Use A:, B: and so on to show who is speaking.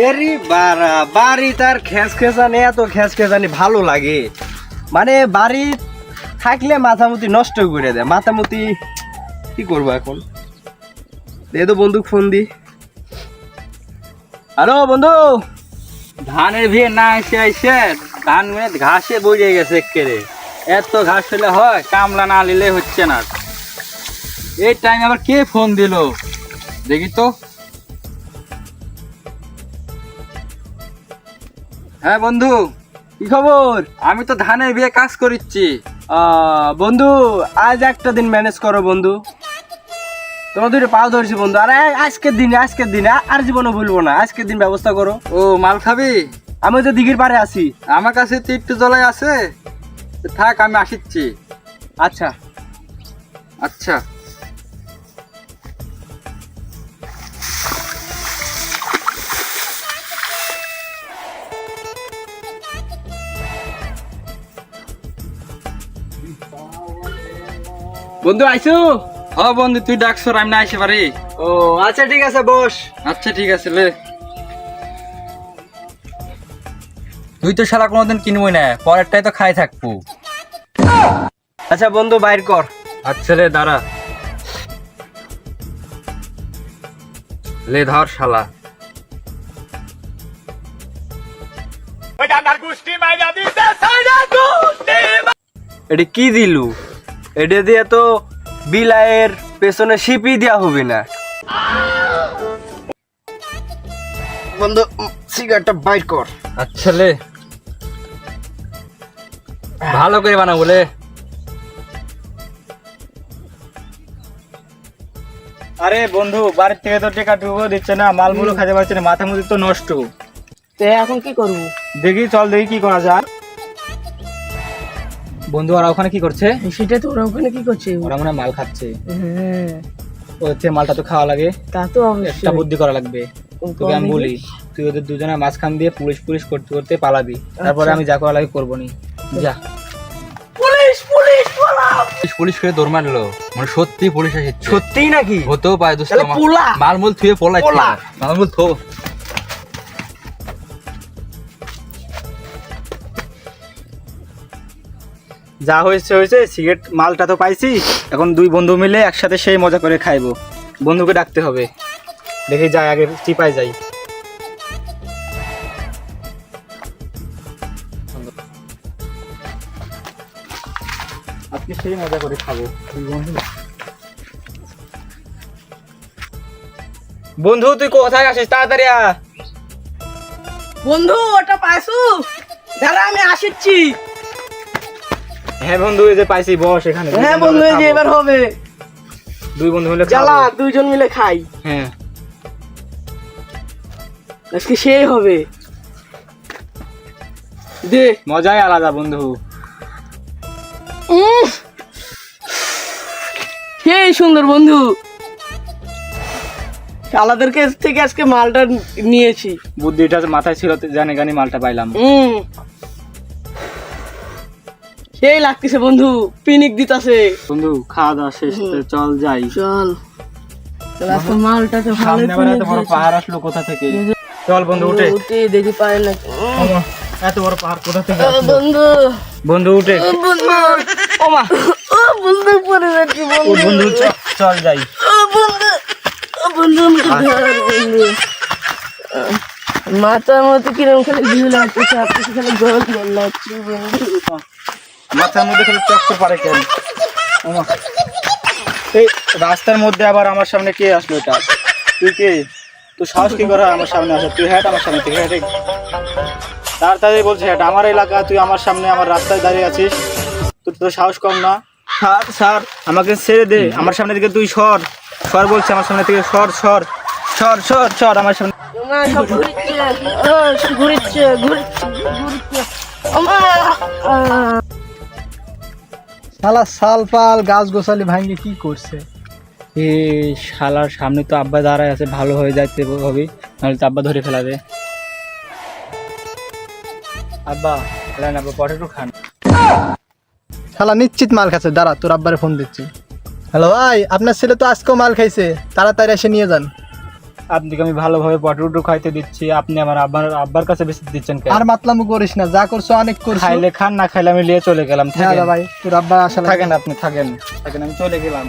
A: এরি বাড়া বাড়ি তার খেস খেসানি এত খেস খেসানি ভালো লাগে। মানে বাড়ি থাকলে মাথামুতি নষ্ট করে দেয়। মাথামুতি কি করব এখন? দে তো বন্ধু ফোন দি। হ্যালো বন্ধু!
B: ধানের ভিড় না এসে এসে ধান ঘাসে বইয়ে গেছে একেরে এত ঘাস হলে হয়, কামলা না নিলে হচ্ছে না। এই টাইম আবার কে ফোন দিল? দেখি তো। হ্যাঁ বন্ধু।
A: কি খবর?
B: আমি তো ধানের বিয়ে কাজ করিচ্ছি।
A: বন্ধু আজ একটা দিন ম্যানেজ করো বন্ধু। তোমার দুটো পাও ধরছি বন্ধু। আরে আজকের দিনে আজকের দিনে আর জীবনে ভুলবো না। আজকের দিন ব্যবস্থা করো।
B: ও মাল খাবি?
A: আমি তো দিঘির পাড়ে আছি।
B: আমার কাছে তো একটু জলাই আছে। থাক আমি আসিচ্ছি।
A: আচ্ছা।
B: আচ্ছা।
A: বন্ধু আইসু?
B: হ বন্ধু তুই ডাকছ আমি না আসতে পারি।
A: ও আচ্ছা ঠিক আছে বস।
B: আচ্ছা ঠিক আছে লে। তুই তো সারা কোনোদিন কিনবই না পরেরটাই তো খাই থাকব।
A: আচ্ছা বন্ধু বাইর কর।
B: আচ্ছা লে দাঁড়া। লে ধর শালা।
A: এটা কি দিলু? এটা দিয়ে তো বিলায়ের পেছনে শিপি দেওয়া হবে না। বন্ধু সিগারেটটা বাইর কর।
B: আচ্ছা লে। ভালো করে বানাবো বলে
C: আরে বন্ধু বাড়ির থেকে তো টেকা টুকু দিচ্ছে না মালমূলো খাইতে পারছে না মাথা মুদি তো নষ্ট।
D: তো এখন কি করব?
C: দেখি চল দেখি কি করা যায়। বন্ধু আর ওখানে কি করছে?
D: সেটা তো ওরা ওখানে কি করছে?
C: ওরা মনে মাল খাচ্ছে।
D: হ্যাঁ।
C: ও হচ্ছে মালটা তো খাওয়া লাগে।
D: তা তো
C: একটা বুদ্ধি করা লাগবে। তোকে আমি বলি তুই ওদের দুজনের মাঝখান দিয়ে পুলিশ পুলিশ করতে করতে পালাবি। তারপরে আমি যা করা লাগে করব নি যা।
D: পুলিশ পুলিশ পালাও।
B: পুলিশ পুলিশ করে দৌড় মারলো। মানে সত্যি পুলিশ এসেছে।
A: সত্যিই নাকি?
B: হতেও পারে
A: পোলা।
B: মালমূল থুয়ে পলাই
A: পোলা।
B: মালমূল থো
C: যা হয়েছে হয়েছে, সিগারেট মালটা তো পাইছি। এখন দুই বন্ধু মিলে একসাথে সেই মজা করে খাইবো। বন্ধুকে ডাকতে হবে। দেখি যাই, আগে চিপাই যাই। আজকে সেই মজা করে খাব। বন্ধু তুই কোথায় আসিস তাড়াতাড়ি আ
D: বন্ধু, ওটা পাইছু? দাঁড়া আমি আসিচ্ছি।
C: হ্যাঁ বন্ধু এই যে পাইছি বস এখানে
D: হ্যাঁ
C: বন্ধু
D: এই যে এবার হবে।
C: দুই বন্ধু মিলে খাব।
D: দুইজন মিলে খাই।
C: হ্যাঁ।
D: আজকে সেই হবে। দে।
C: মজাই আলাদা বন্ধু।
D: সেই সুন্দর বন্ধু। আলাদের কাছ থেকে আজকে মালটা নিয়েছি।
C: বুদ্ধিটা মাথায় ছিল জানে গানি মালটা পাইলাম।
D: সেই লাগতেছে বন্ধু। পিনিক দিতাছে।
C: বন্ধু খাওয়া দাওয়া শেষ চল যাই।
D: চল। চল
C: বন্ধু উঠে।
D: উঠে দেখি পায় না।
C: এত বড় পাহাড় কোথা থেকে
D: বন্ধু।
C: বন্ধু উঠে।
D: বন্ধু। ওমা। ও বন্ধু পড়ে যাচ্ছি বন্ধু।
C: বন্ধু চল যাই।
D: বন্ধু। বন্ধু বন্ধু। মাথার মধ্যে কিরম খালি ভিউ খালি লাগছে বন্ধু।
C: মাথার মধ্যে খালি চক্কর পারে কেন। এই রাস্তার মধ্যে আবার আমার সামনে কে আসলো এটা? তুই কে? তুই সাহস কি করে আমার সামনে আসে? তুই হ্যাট আমার সামনে তুই হ্যাট তাড়াতাড়ি বলছে হ্যাট আমার এলাকা তুই আমার সামনে আমার রাস্তায় দাঁড়িয়ে আছিস। তুই তোর সাহস কম না? Sir sir. আমাকে ছেড়ে দে আমার সামনে থেকে তুই সর। সর বলছে আমার সামনে থেকে সর সর সর সর সর আমার সামনে
D: ঘুরিচ্ছে ঘুরিচ্ছে ঘুরিচ্ছে ঘুরিচ্ছে। ওমা আহ।
E: শালা শাল পাল গাছ গোছালি ভাঙ্গি কি করছে?
C: এ শালার সামনে তো আব্বা দাঁড়ায় আছে ভালো হয়ে যাইতে হবে নাহলে তো আব্বা ধরে ফেলাবে। আব্বা খেলেন আব্বা পটেটো খান।
E: শালা নিশ্চিত মাল খাচ্ছে দাঁড়া তোর আব্বারে ফোন দিচ্ছি। হ্যালো ভাই আপনার ছেলে তো আজকেও মাল খাইছে তাড়াতাড়ি এসে নিয়ে যান।
C: আপনাকে আমি ভালোভাবে পটুটু খাইতে দিচ্ছি? আপনি আমার আব্বার আব্বার কাছে বেশি দিচ্ছেন কেন?
E: আর মাতলামু করিস না যা করছ অনেক করছ।
C: খাইলে খান না খাইলে আমি নিয়ে চলে গেলাম থাকেন।
E: ভাই তোর আব্বা আসলে
C: থাকেন আপনি থাকেন থাকেন আমি চলে গেলাম।